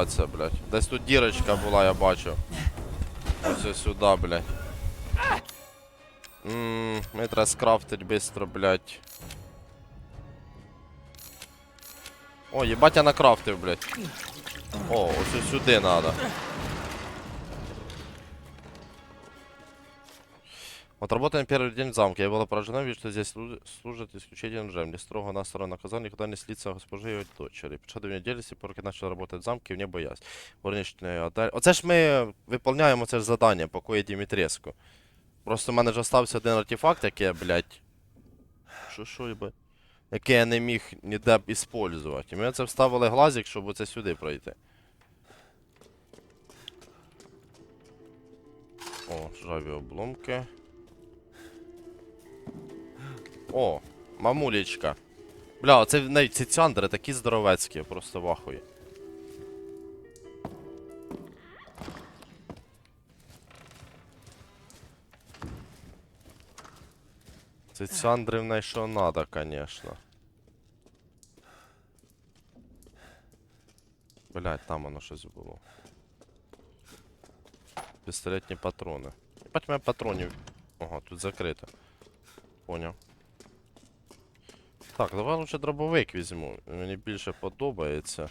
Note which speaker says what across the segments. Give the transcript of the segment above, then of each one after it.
Speaker 1: добратися, блядь. Десь тут дірочка була, я бачу. Ось сюди, блядь. Ммм, ми треба скрафтить быстро, блядь. О, їбать я накрафтив, блядь. О, ось сюди надо. Отработанный первый день в замке. Я была поражена, видя, что здесь служи- служат исключительно жем. Не строго настрого наказал, никогда не слиться госпожи и ее дочери. Пішла дві недели, с тех пор, как начал работать в замке, вне боясь. Горничная отель. Оце ж ми виповняємо це ж задання, покоє Дімітреску. Просто в мене ж остався один артефакт, який я, блядь. Що що, єбать? Який я не міг ніде б іспользувати. І ми це вставили глазик, щоб оце сюди пройти. О, ржаві обломки. О, мамулечка. Бля, оце навіть ці цяндри такі здоровецькі, просто вахую. Ці цяндри в неї що надо, конечно. Блять, там воно щось було. Пістолетні патрони. Бать мене патронів. Ага, тут закрито. Поняв. Так, давай лучше дробовик візьму. Мені більше подобається.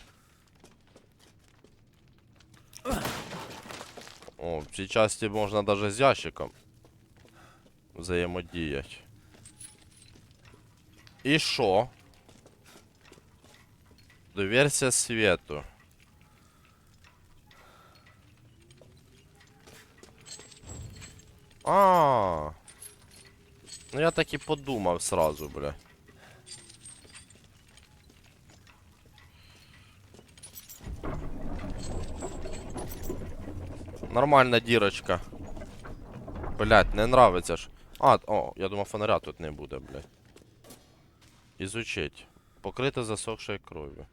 Speaker 1: О, в цій часті можна навіть з ящиком взаємодіяти. І що? Довірся світу. А. Ну я так і подумав сразу, бля. Нормальна дірочка. Блять, не нравиться ж. А, о, я думав фонаря тут не буде, блять. Ізучить. Покрите засохшою кров'ю.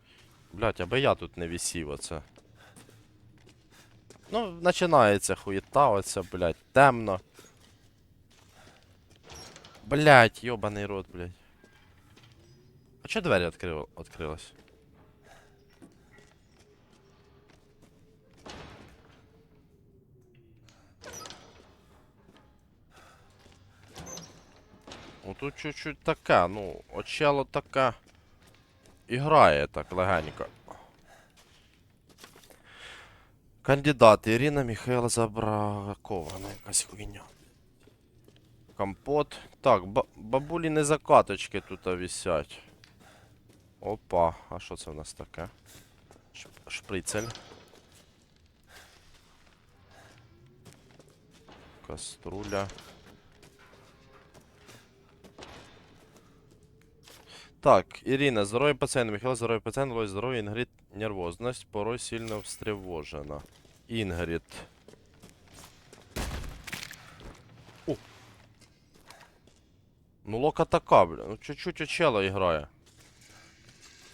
Speaker 1: Блять, аби я тут не висів оце. Ну, починається хуєта оця, блять, темно. Блять, йобаний рот, блять. А чого двері відкрив... відкрилась? Ну тут чуть-чуть така, ну, очело така. І грає так легенько. Кандидат Ірина Михайла Забракована, якась хуйня. Компот. Так, ба бабулі не закаточки тут висять. Опа, а що це в нас таке? Шп шприцель. Каструля. Так, Ирина, здоровье пациента. Михаил, здоровье пациента. Лось, здоровье. Ингрид, нервозность. Порой сильно встревожена. Ингрид. О. Ну, лока така, бля. Ну, чуть-чуть очела играє.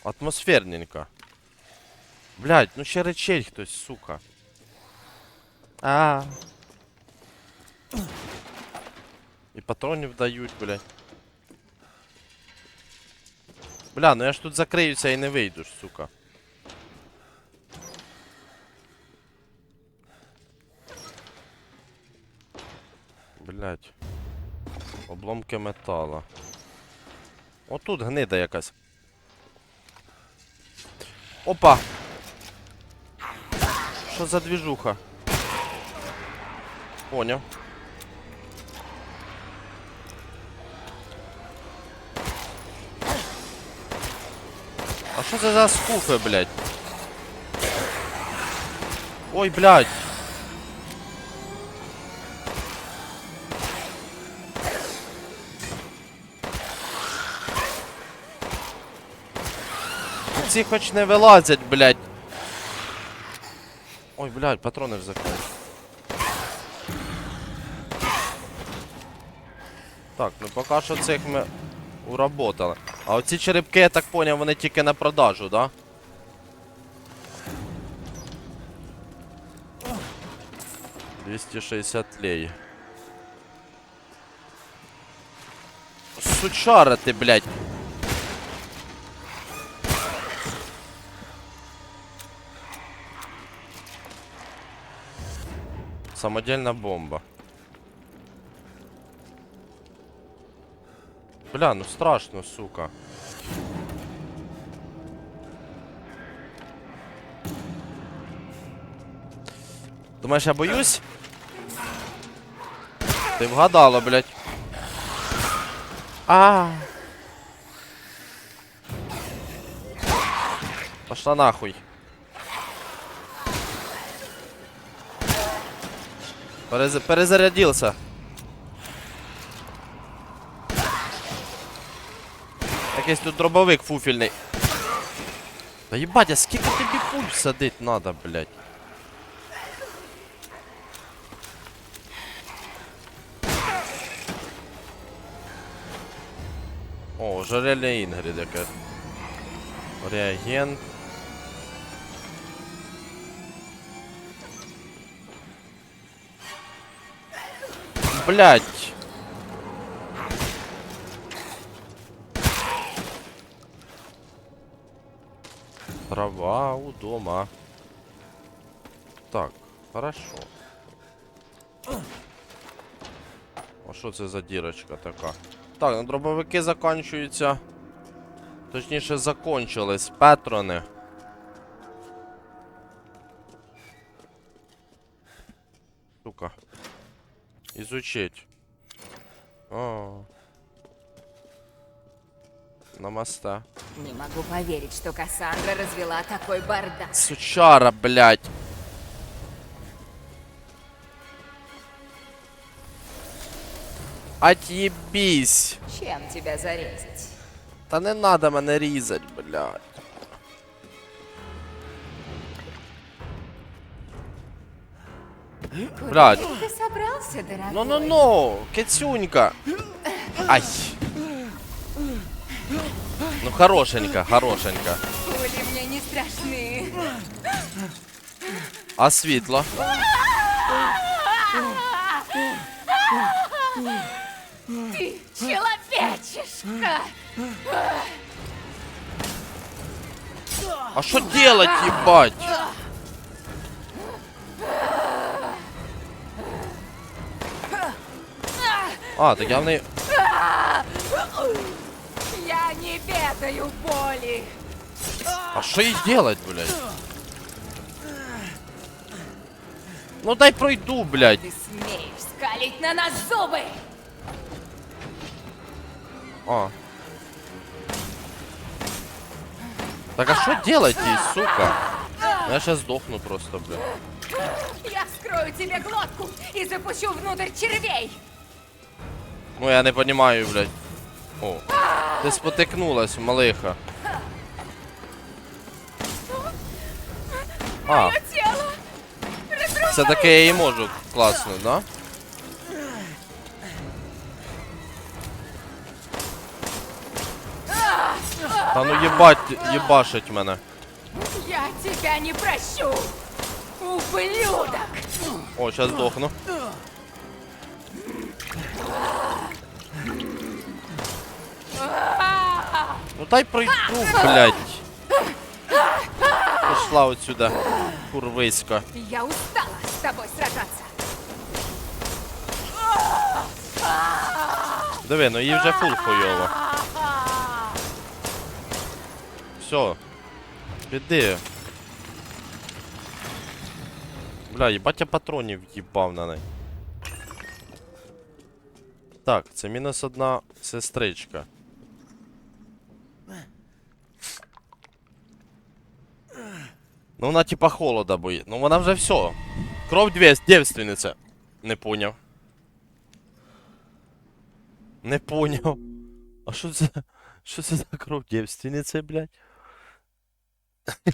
Speaker 1: Атмосферненько. Блять, ну ще речей хтось, сука. А. І патронів дають, блядь. Бля, ну я ж тут закриюся і не вийду ж, сука. Блять. Обломки метала. Отут гнида якась. Опа! Що за двіжуха? Поняв. А що це за скуфи, блядь? Ой, блядь. Ці хоч не вилазять, блядь. Ой, блядь, патрони ж. Так, ну поки що цих ми уработали. А оці черепки, я так поняв, вони тільки на продажу, да? Двісті шістдесят лей. Сучара ти, блядь. Самодельна бомба. Бля, ну страшно, сука. Думаєш, я боюсь? Ти вгадала, блядь. А. Пошла нахуй. Перез... Перезарядился. Якийсь тут дробовик фуфельний. Та їбать, а скільки тобі пуль садить надо, блядь? О, ожерелье Інгрід яке. Реагент. Блять. Трава у дома. Так, хорошо. А що це за дірочка така? Так, ну дробовики закінчуються. Точніше, закончились патрони. Сука. Изучить. О. Намаста.
Speaker 2: Не могу поверить, что Кассандра развела такой бардак.
Speaker 1: Сучара, блядь. Отъебись.
Speaker 2: Чем тебя зарезать?
Speaker 1: Та не надо мене різать, блядь.
Speaker 2: Куда
Speaker 1: Блядь.
Speaker 2: ты собрался, дорогой?
Speaker 1: Ну-ну-ну, кицюнька. Ай. Ну хорошенька, хорошенька.
Speaker 2: Пули мне не страшны.
Speaker 1: А світло?
Speaker 2: Ты человечишка!
Speaker 1: А що делать, ебать? А, так я в неї...
Speaker 2: Ведаю боли!
Speaker 1: А що їй делать, блядь? Ну дай пройду, блядь.
Speaker 2: Ты смеешь скалить на нас зубы!
Speaker 1: А. Так а что делать ей, сука? Я сейчас сдохну просто, бля.
Speaker 2: Я вскрою тебе глотку и запущу внутрь червей!
Speaker 1: Ну я не понимаю, блядь. О. Ти спотикнулась, малиха. А, це таке я і можу класно, да? Та ну їбать, їбашить мене.
Speaker 2: Я тебя не прощу! Ублюдок!
Speaker 1: О, сейчас сдохну. Ну дай пройду, блядь. Пошла вот сюда, курвиська.
Speaker 2: Я устала с тобой сражаться!
Speaker 1: Диви, ну їй вже фул хуйово. Все. Піди. Бля, їбать я патронів їбав на неї. Так, це мінус одна сестричка. Ну вона типа холода боїть. Ну вона вже все. Кров дві, девственниця. Не поняв. Не поняв. А що це? Що це за кров девственниці, блядь?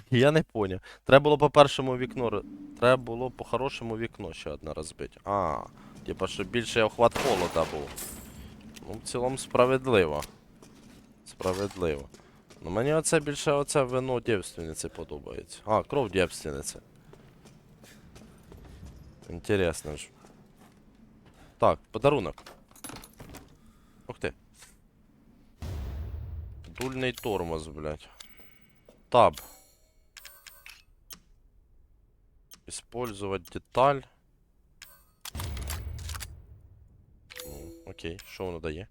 Speaker 1: Я не поняв. Треба було по першому вікну. Треба було по хорошому вікно ще одне розбити. А, типа, щоб більше охват холода був. Ну, в цілому справедливо. Справедливо. Ну мені оце більше оце вино дівственниці подобається. А, кров дівственниці. Інтересно ж. Так, подарунок. Ух ти. Дульний тормоз, блядь. Таб. Использовать деталь. Ну, окей, що воно дає?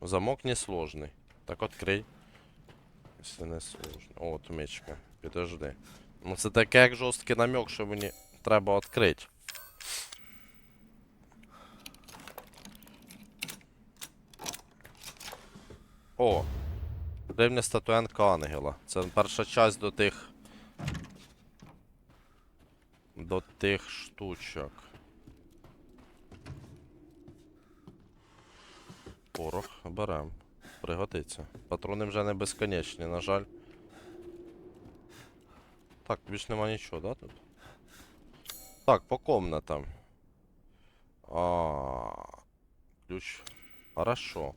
Speaker 1: Замок несложний. Так открий. Якщо не сложно. От мечка. Підожди. Ну це таке як жорсткий намек, що мені треба відкрити. О! Древня статуенка ангела. Це перша часть до тих. До тих штучок. Порох берем. Пригодиться. Патрони вже не безконечні, на жаль. Так, більш нема нічого, да, тут? Так, по комнатам. А, ключ. Хорошо.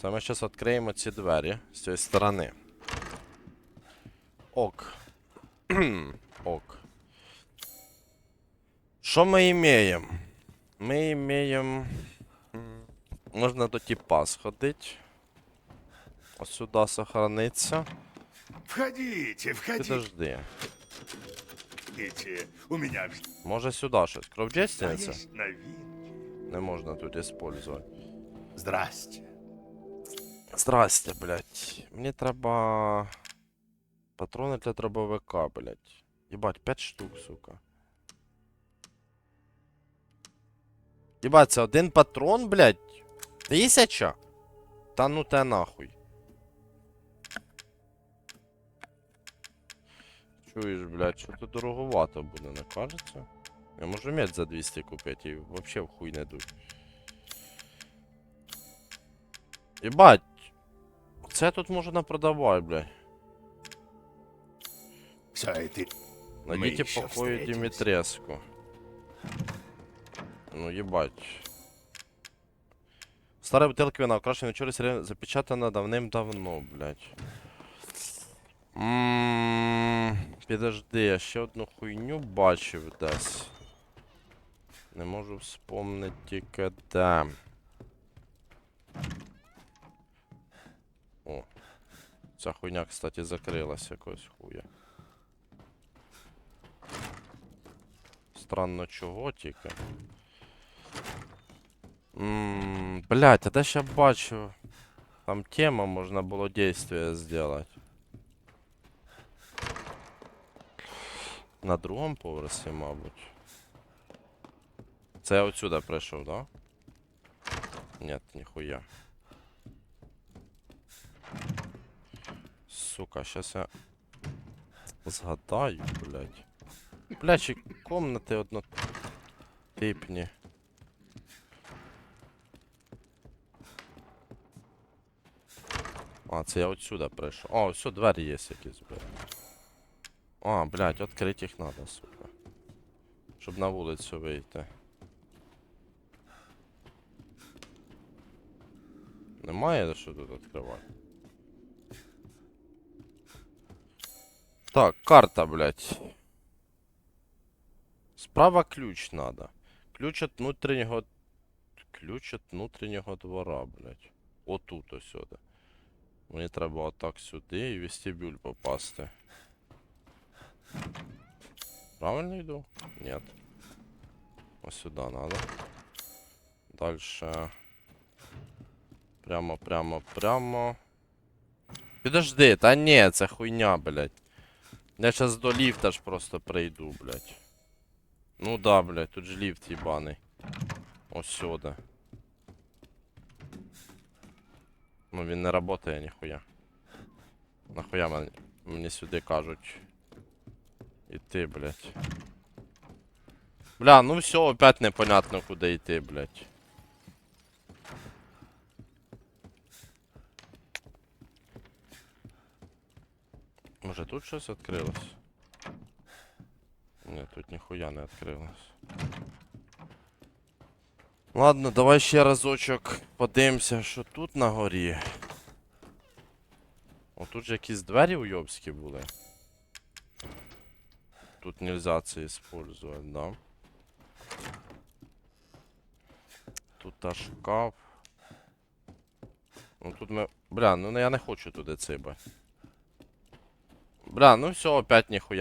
Speaker 1: Це ми зараз відкриємо ці двері з цієї сторони. Ок. Ок. Що ми імеємо? Ми імеємо. м, Можна до тіпа сходити. Ось сюди сохраниться.
Speaker 3: Входите, входите.
Speaker 1: Підожди.
Speaker 3: У меня ж-
Speaker 1: Може сюди щось.
Speaker 3: а
Speaker 1: Кровдєстівниця?
Speaker 3: есть новинки.
Speaker 1: Не можна тут использовать.
Speaker 3: Здрасте.
Speaker 1: Здрасте, блядь. Мені треба. Патрони для дробовика, блядь. Єбать, 5 штук, сука. Єбать, це один патрон, блядь. Тисяча? Та ну те нахуй. Чуєш, блядь, що то дороговато буде, не кажеться? Я можу меч за 200 купити і вообще в хуй не дуть. Єбать! Це тут можна продавати, блядь.
Speaker 3: Это...
Speaker 1: Найдите покою. Димитреску. Ну ебать. Стара бутилка вина, окрашена серія запечатана давним-давно, блядь. Ммм, підожди, я ще одну хуйню бачив десь. Не можу вспомнити тільки де. О. Ця хуйня, кстати, закрилась якось хуя. Странно чого тільки. Блять, а де я бачу? Там тема можна було действие зробити. На другому поверсі, мабуть. Це я отсюда прийшов, да? Нет, ніхуя. Сука, щас я згадаю, блядь. Блячі комнати однотипні. А, це я отсюда прийшов. О, ось двері є якісь, блядь. А, блядь, відкрити їх надо, сука. Щоб на вулицю вийти. Немає що тут відкривати. Так, карта, блядь. Справа ключ надо. Ключ от внутреннього. Ключ от внутреннього двора, блядь. Отут ось сюди. Мені треба отак сюди і в вестибюль попасти. Правильно йду? Нет. Ось сюди надо. Дальше. Прямо, прямо, прямо. Підожди, та ні, це хуйня, блядь. Я сейчас до ліфта ж просто прийду, блядь. Ну да, блядь, тут же ліфт їбаний. Ось сюди. Ну він не работає ніхуя. Нахуя мені, мені сюди кажуть. Іти, блядь. Бля, ну все, опять непонятно куди йти, блядь. Може тут щось відкрилось? Ні, тут ніхуя не відкрилось. Ладно, давай ще разочок подивимося, що тут на горі. О, тут же якісь двері уйобські були. Тут нельзя це использовать, да? Тут та шкаф. Ну тут ми. Бля, ну я не хочу туди цибати. Бля, ну все, опять ніхуя